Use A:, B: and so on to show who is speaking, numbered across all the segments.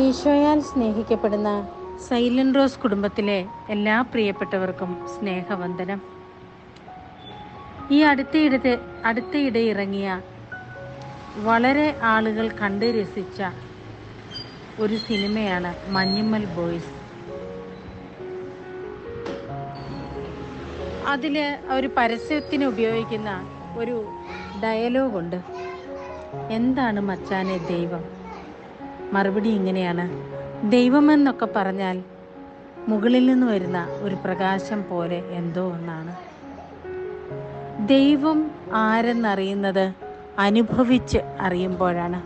A: ഈശോയാൽ സ്നേഹിക്കപ്പെടുന്ന silent rose കുടുംബത്തിലെ എല്ലാ പ്രിയപ്പെട്ടവർക്കും സ്നേഹവന്ദനം. ഈ അടുത്തയിടത്ത് അടുത്തയിടെ ഇറങ്ങിയ വളരെ ആളുകൾ കണ്ട് രസിച്ച ഒരു സിനിമയാണ് മഞ്ഞുമ്മൽ ബോയ്സ്. അതിൽ ഒരു പരസ്യത്തിന് ഉപയോഗിക്കുന്ന ഒരു ഡയലോഗുണ്ട്. എന്താണ് മച്ചാനെ ദൈവം? മറുപടി ഇങ്ങനെയാണ്. ദൈവമെന്നൊക്കെ പറഞ്ഞാൽ മുകളിൽ നിന്ന് വരുന്ന ഒരു പ്രകാശം പോലെ എന്തോ ഒന്നാണ്. ദൈവം ആരെന്നറിയുന്നത് അനുഭവിച്ച് അറിയുമ്പോഴാണ്.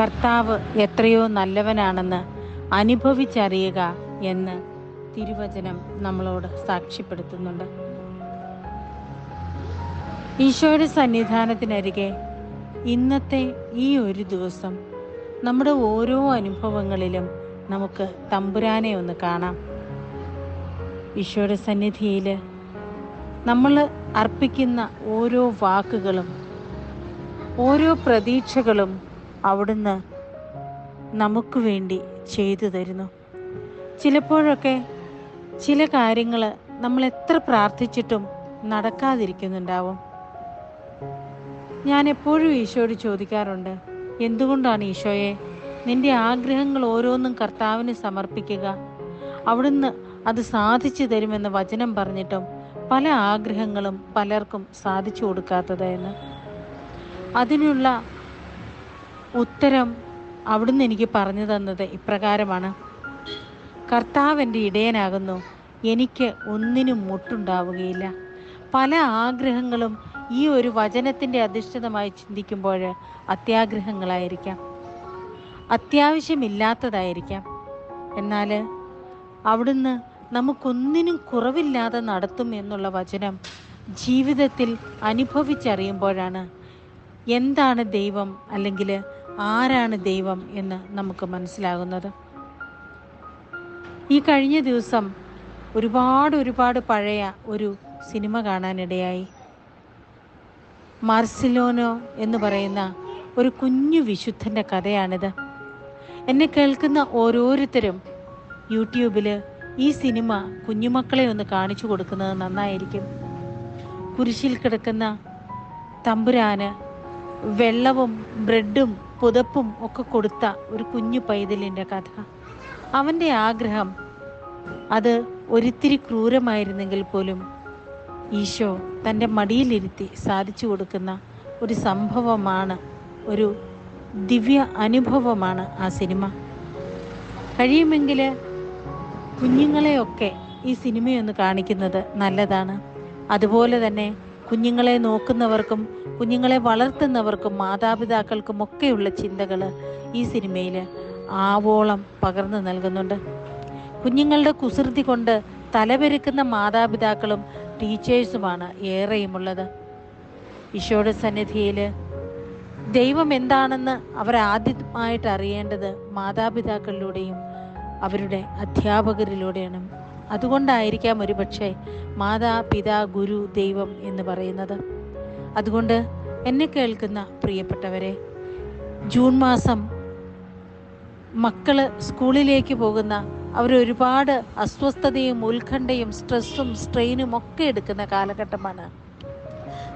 A: കർത്താവ് എത്രയോ നല്ലവനാണെന്ന് അനുഭവിച്ചറിയുക എന്ന് തിരുവചനം നമ്മളോട് സാക്ഷ്യപ്പെടുത്തുന്നുണ്ട്. ഈശോയുടെ സന്നിധാനത്തിനരികെ ഇന്നത്തെ ഈ ഒരു ദിവസം നമ്മുടെ ഓരോ അനുഭവങ്ങളിലും നമുക്ക് തമ്പുരാനെ ഒന്ന് കാണാം. ഈശോയുടെ സന്നിധിയിൽ നമ്മൾ അർപ്പിക്കുന്ന ഓരോ വാക്കുകളും ഓരോ പ്രതീക്ഷകളും അവിടുന്ന് നമുക്ക് വേണ്ടി ചെയ്തു തരുന്നു. ചിലപ്പോഴൊക്കെ ചില കാര്യങ്ങൾ നമ്മൾ എത്ര പ്രാർത്ഥിച്ചിട്ടും നടക്കാതിരിക്കുന്നുണ്ടാവും. ഞാൻ എപ്പോഴും ഈശോയോട് ചോദിക്കാറുണ്ട് എന്തുകൊണ്ടാണ് ഈശോയെ? നിന്റെ ആഗ്രഹങ്ങൾ ഓരോന്നും കർത്താവിന് സമർപ്പിക്കുക. അവിടുന്ന് അത് സാധിച്ചു തരുമെന്ന് വചനം പറഞ്ഞിട്ടും പല ആഗ്രഹങ്ങളും പലർക്കും സാധിച്ചു കൊടുക്കാത്തത് എന്ന്. അതിനുള്ള ഉത്തരം അവിടുന്ന് എനിക്ക് പറഞ്ഞു തന്നത് ഇപ്രകാരമാണ്. കർത്താവ് എന്റെ ഇടയനാകുന്നു. എനിക്ക് ഒന്നിനും മുട്ടുണ്ടാവുകയില്ല. പല ആഗ്രഹങ്ങളും ഈ ഒരു വചനത്തിന്റെ അധിഷ്ഠിതമായി ചിന്തിക്കുമ്പോൾ അത്യാഗ്രഹങ്ങളായിരിക്കാം. അത്യാവശ്യമില്ലാത്തതായിരിക്കാം. എന്നാൽ അവിടുന്ന് നമുക്കൊന്നിനും കുറവില്ലാതെ നടത്തും എന്നുള്ള വചനം ജീവിതത്തിൽ അനുഭവിച്ചറിയുമ്പോഴാണ് എന്താണ് ദൈവം അല്ലെങ്കിൽ ആരാണ് ദൈവം എന്ന് നമുക്ക് മനസ്സിലാകുന്നത്. ഈ കഴിഞ്ഞ ദിവസം ഒരുപാട് ഒരുപാട് പഴയ ഒരു സിനിമ കാണാനിടയായി. മാർസിലോനോ എന്ന് പറയുന്ന ഒരു കുഞ്ഞു വിശുദ്ധന്റെ കഥയാണിത്. എന്നെ കേൾക്കുന്ന ഓരോരുത്തരും യൂട്യൂബിൽ ഈ സിനിമ കുഞ്ഞുമക്കളെ ഒന്ന് കാണിച്ചു കൊടുക്കുന്നത് നന്നായിരിക്കും. കുരിശിൽ കിടക്കുന്ന തമ്പുരാന് വെള്ളവും ബ്രെഡും പുതപ്പും ഒക്കെ കൊടുത്ത ഒരു കുഞ്ഞു പൈതലിന്റെ കഥ. അവന്റെ ആഗ്രഹം അത് ഒരിത്തിരി ക്രൂരമായിരുന്നെങ്കിൽ പോലും ഈശോ തന്റെ മടിയിലിരുത്തി സാധിച്ചു കൊടുക്കുന്ന ഒരു സംഭവമാണ് ഒരു ദിവ്യ അനുഭവമാണ് ആ സിനിമ. കഴിയുമെങ്കിൽ കുഞ്ഞുങ്ങളെയൊക്കെ ഈ സിനിമയൊന്ന് കാണിക്കുന്നത് നല്ലതാണ്. അതുപോലെ തന്നെ കുഞ്ഞുങ്ങളെ നോക്കുന്നവർക്കും കുഞ്ഞുങ്ങളെ വളർത്തുന്നവർക്കും മാതാപിതാക്കൾക്കും ഒക്കെയുള്ള ചിന്തകൾ ഈ സിനിമയിൽ ആവോളം പകർന്നു നൽകുന്നുണ്ട്. കുഞ്ഞുങ്ങളുടെ കുസൃതി കൊണ്ട് തലവെരുക്കുന്ന മാതാപിതാക്കളും ടീച്ചേഴ്സുമാണ് ഏറെയുമുള്ളത്. ഈശോയുടെ സന്നിധിയിൽ ദൈവം എന്താണെന്ന് അവർ ആദ്യമായിട്ട് അറിയേണ്ടത് മാതാപിതാക്കളിലൂടെയും അവരുടെ അധ്യാപകരിലൂടെയാണ്. അതുകൊണ്ടായിരിക്കാം ഒരുപക്ഷെ മാതാ പിതാ ഗുരു ദൈവം എന്ന് പറയുന്നത്. അതുകൊണ്ട് എന്നെ കേൾക്കുന്ന പ്രിയപ്പെട്ടവരെ ജൂൺ മാസം മക്കൾ സ്കൂളിലേക്ക് പോകുന്ന അവരൊരുപാട് അസ്വസ്ഥതയും ഉത്കണ്ഠയും സ്ട്രെസ്സും സ്ട്രെയിനും ഒക്കെ എടുക്കുന്ന കാലഘട്ടമാണ്.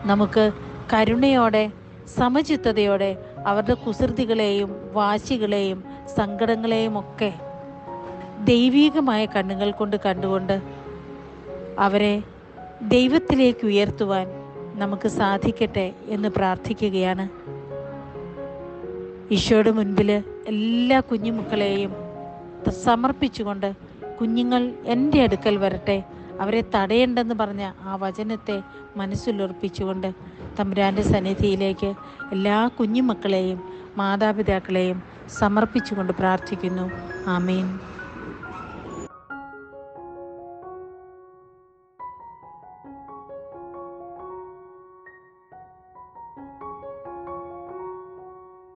A: നമുക്ക് കരുണയോടെ സമചിത്തതയോടെ അവരുടെ കുസൃതികളെയും വാശികളെയും സങ്കടങ്ങളെയും ഒക്കെ ദൈവീകമായ കണ്ണുകൾ കൊണ്ട് കണ്ടുകൊണ്ട് അവരെ ദൈവത്തിലേക്ക് ഉയർത്തുവാൻ നമുക്ക് സാധിക്കട്ടെ എന്ന് പ്രാർത്ഥിക്കുകയാണ്. ഈശോയുടെ മുൻപിൽ എല്ലാ കുഞ്ഞുമക്കളെയും സമർപ്പിച്ചുകൊണ്ട് കുഞ്ഞുങ്ങൾ എന്റെ അടുക്കൽ വരട്ടെ. അവരെ തടയണ്ടെന്ന് പറഞ്ഞ ആ വചനത്തെ മനസ്സിലുറപ്പിച്ചുകൊണ്ട് തമ്പുരാന്റെ സന്നിധിയിലേക്ക് എല്ലാ കുഞ്ഞുമക്കളെയും മാതാപിതാക്കളെയും സമർപ്പിച്ചുകൊണ്ട് പ്രാർത്ഥിക്കുന്നു. ആമീൻ.